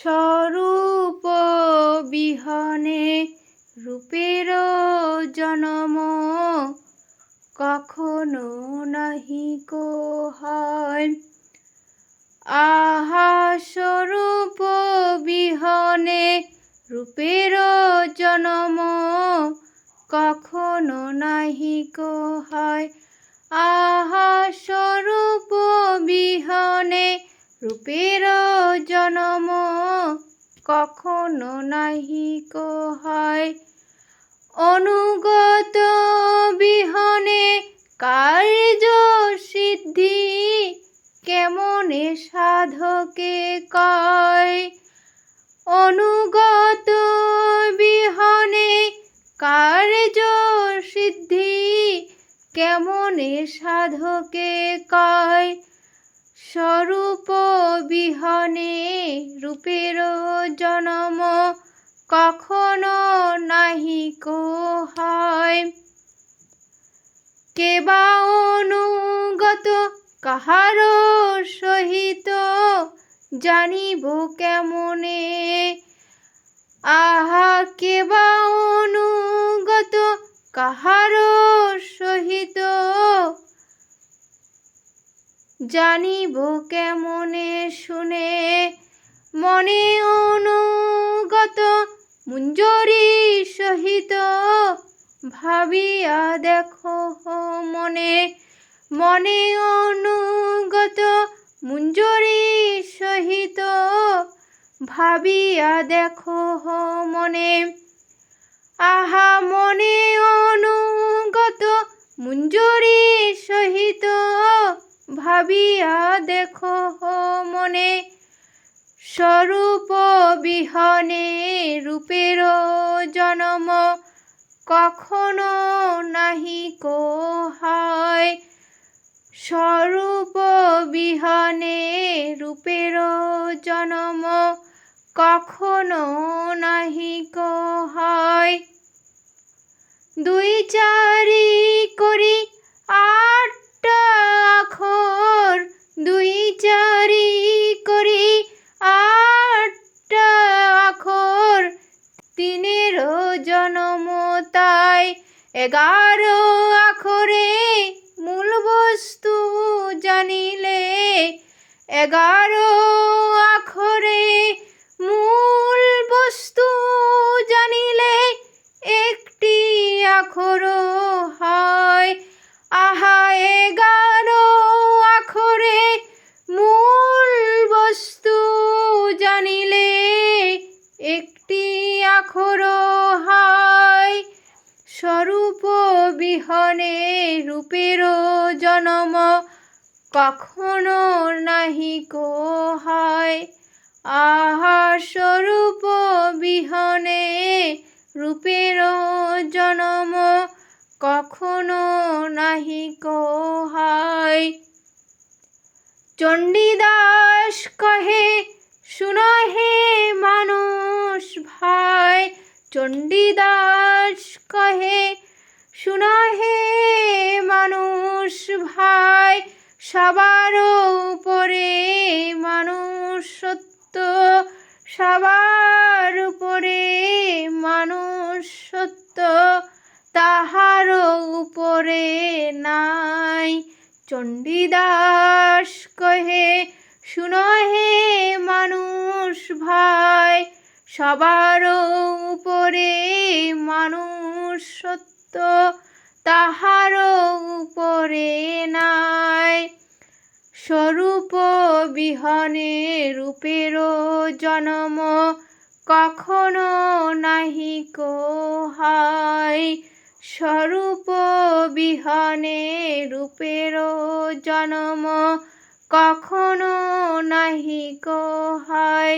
স্বরূপ বিহনে রূপের জনম কখনো নাহি কো হয়। আহা স্বরূপ বিহনে রূপের জনম কখনো নাহি কো হয়। আহা স্বরূপ বিহনে রূপের জনম কখনো নাহি কো হয়। অনুগত বিহনে কার্য সিদ্ধি কেমনে সাধকে কয়? অনুগত বিহনে কার্য সিদ্ধি কেমনে সাধকে কয়? স্বরূপ বিহনে রূপের জনম কখনো নাহি কো হয়। কেবা অনুগত কাহার সহিত জানিব কেমনে? আহা কেবা অনুগত কাহার সহিত জানিব কেমনে শুনে? মনে অনুগত মুঞ্জরি সহিত ভাবিয়া দেখো মনে মনে অনুগত মুঞ্জরি সহিত ভাবিয়া দেখো মনে। আহা, মনে অনুগত মুঞ্জরি সহিত ভাবিয়া দেখো মনে। স্বরূপ বিহনে রূপের জনম কখনো নাহি কো হয় স্বরূপ বিহনে রূপের জনম কখনো নাহি কো হয় দুই চারি করি তিনের জনম তাই এগারো আখরে মূল বস্তু জানিলে। এগারো আখরে মূল বস্তু জানিলে একটি আখর হয়। আহা, এগারো আখরে মূল বস্তু জানিলে একটি আখর বিহনে রূপের জনম কখনো নাহি কো হয়। আহা স্বরূপ বিহনে রূপের জনম কখনো নাহি কো হয়। চণ্ডীদাস কহে, শুনো হে মানুষ ভাই। চণ্ডীদাস কহে শুনো হে মানুষ ভাই, সবার উপরে মানুষ সত্য সবার উপরে মানুষ সত্য তাহার উপরে নাই। চণ্ডীদাস কহে শুনো হে মানুষ ভাই, সবার উপরে মানুষ সত্য তাহার উপরে নাই। স্বরূপ বিহনে রূপের জনম কখনো নাহি হয় স্বরূপ বিহনে রূপের জনম কখনো নাহি হয়